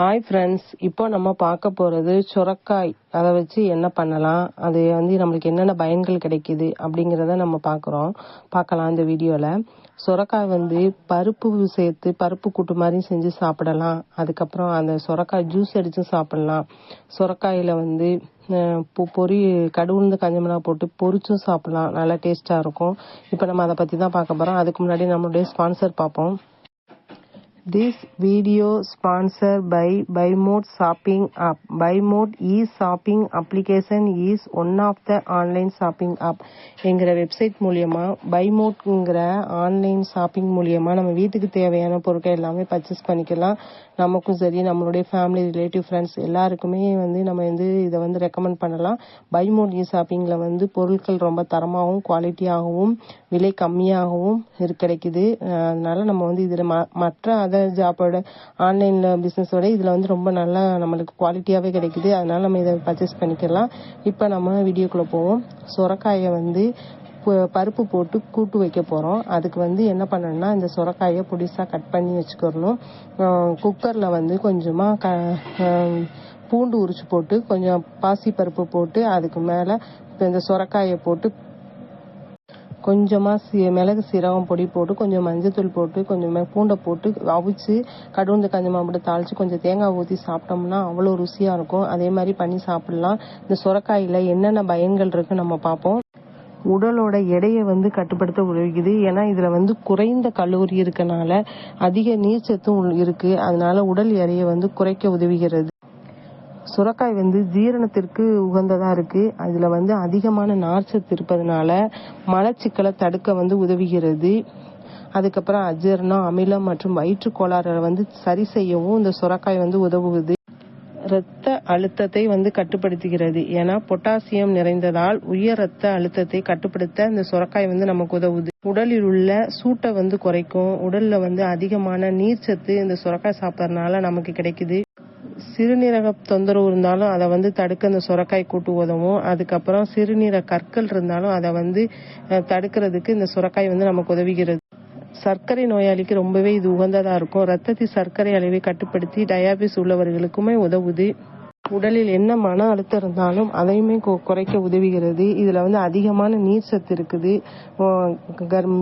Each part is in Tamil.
ஹாய் ஃப்ரெண்ட்ஸ் இப்போ நம்ம பார்க்க போகிறது சுரக்காய். அதை வச்சு என்ன பண்ணலாம்? அது வந்து நம்மளுக்கு என்னென்ன பயன்கள் கிடைக்குது அப்படிங்கிறத நம்ம பார்க்குறோம். பார்க்கலாம் இந்த வீடியோவில் சுரக்காய் வந்து பருப்பு சேர்த்து பருப்பு கூட்டு மாதிரி செஞ்சு சாப்பிடலாம். அதுக்கப்புறம் அந்த சுரக்காய் ஜூஸ் அடித்து சாப்பிடலாம். சுரக்காயில் வந்து பொரி கடுவுந்து கஞ்சமெல்லாம் போட்டு பொரிச்சும் சாப்பிடலாம். நல்லா டேஸ்ட்டாக இருக்கும். இப்போ நம்ம அதை பற்றி தான் பார்க்க போகிறோம் அதுக்கு முன்னாடி நம்மளுடைய ஸ்பான்சர் பார்ப்போம். This video sponsored by shopping Shopping app. Mode e-shopping application is one of the online shopping app. என்கிற வெப்சைட் மூலியமா பைமோட்ங்கிற ஆன்லைன் ஷாப்பிங் மூலியமா நம்ம வீட்டுக்கு தேவையான பொருட்கள் எல்லாமே பர்ச்சேஸ் பண்ணிக்கலாம் நமக்கும் சரி நம்மளுடைய ஃபேமிலி ரிலேட்டிவ் ஃப்ரெண்ட்ஸ் எல்லாருக்குமே வந்து நம்ம வந்து இதை வந்து ரெக்கமெண்ட் பண்ணலாம் பைமோட் இ ஷாப்பிங்கில் வந்து பொருட்கள் ரொம்ப தரமாகவும் குவாலிட்டியாகவும் விலை கம்மியாகவும் கிடைக்குது அதனால நம்ம வந்து இதில் மற்ற அதர் ஜாப்போட ஆன்லைனில் பிஸ்னஸோட இதில் வந்து ரொம்ப நல்லா நம்மளுக்கு குவாலிட்டியாகவே கிடைக்குது. அதனால நம்ம இதை பர்ச்சேஸ் பண்ணிக்கலாம். இப்போ நம்ம வீடியோக்குள்ளே போவோம். சுரக்காயை வந்து பருப்பு போட்டு கூட்டு வைக்க போகிறோம் அதுக்கு வந்து என்ன பண்ணணும்னா இந்த சுரக்காயை பொடிசாக கட் பண்ணி வச்சுக்கிறணும் குக்கரில் வந்து கொஞ்சமாக க பூண்டு உரிச்சு போட்டு கொஞ்சம் பாசி பருப்பு போட்டு அதுக்கு மேலே இந்த சுரக்காயை போட்டு கொஞ்சமாக சி மிளகு சீரகம் பொடி போட்டு கொஞ்சம் மஞ்சத்தூள் போட்டு கொஞ்சம் பூண்டை போட்டு அவிச்சு கடுந்து கஞ்சமாக போட்டு தாளித்து கொஞ்சம் தேங்காய் ஊற்றி சாப்பிட்டோம்னா அவ்வளோ ருசியாக இருக்கும். அதே மாதிரி பண்ணி சாப்பிட்லாம். இந்த சுரக்காயில் என்னென்ன பயன்கள் இருக்குன்னு நம்ம பார்ப்போம். உடலோட எடையை வந்து கட்டுப்படுத்த உதவுகிறது ஏன்னா இதில் வந்து குறைந்த கல்லூரி இருக்கனால அதிக நீர்ச்சத்தும் இருக்குது அதனால உடல் எடையை வந்து குறைக்க உதவுகிறது. சுரக்காய் வந்து ஜீரணத்திற்கு உகந்ததாக இருக்குது அதில் வந்து அதிகமான நார்ச்சத்து இருப்பதனால மலச்சிக்கலை தடுக்க வந்து உதவுகிறது. அதுக்கப்புறம் அஜீரணம் அமிலம் மற்றும் வயிற்று கோளாறை வந்து சரி செய்யவும் இந்த சுரக்காய் வந்து உதவுகுது இரத்த அழுத்தத்தை வந்து கட்டுப்படுத்துகிறது. ஏன்னா பொட்டாசியம் நிறைந்ததால் உயர் ரத்த அழுத்தத்தை கட்டுப்படுத்த இந்த சுரக்காய் வந்து நமக்கு உதவுது. உடலில் உள்ள சூட்டை வந்து குறைக்கும். உடல்ல வந்து அதிகமான நீர்ச்சத்து இந்த சுரக்காய் சாப்பிட்றதுனால நமக்கு கிடைக்குது. சிறுநீரக தொந்தரவு இருந்தாலும் அதை வந்து தடுக்க இந்த சுரக்காய் கூட்டு உதவும். அதுக்கப்புறம் சிறுநீரக கற்கள் இருந்தாலும் அதை வந்து தடுக்கிறதுக்கு இந்த சுரக்காய் வந்து நமக்கு உதவுகிறது. சர்க்கரை நோயாளிக்கு ரொம்பவே இது உகந்ததாக இருக்கும். ரத்தத்தில் சர்க்கரை அளவை கட்டுப்படுத்தி டயாபிஸ் உள்ளவர்களுக்குமே உதவுது. உடலில் என்ன மன அழுத்தம் இருந்தாலும் அதையுமே குறைக்க உதவுகிறது. இதில் வந்து அதிகமான நீர் சத்து இருக்குது.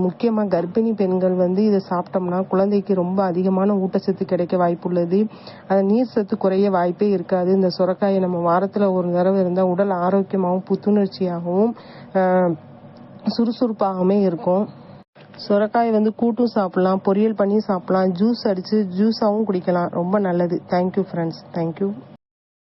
முக்கியமாக கர்ப்பிணி பெண்கள் வந்து இதை சாப்பிட்டோம்னா குழந்தைக்கு ரொம்ப அதிகமான ஊட்டச்சத்து கிடைக்க வாய்ப்புள்ளது. அந்த நீர் சத்து குறைய வாய்ப்பே இருக்காது. இந்த சுரக்காயை நம்ம வாரத்தில் ஒரு தடவை இருந்தால் உடல் ஆரோக்கியமாகவும் புத்துணர்ச்சியாகவும் சுறுசுறுப்பாகவுமே இருக்கும். சுரக்காய் வந்து கூட்டும் சாப்பிடலாம் பொரியல் பண்ணி சாப்பிடலாம். ஜூஸ் அடித்து ஜூஸாகவும் குடிக்கலாம். ரொம்ப நல்லது. Thank you friends thank you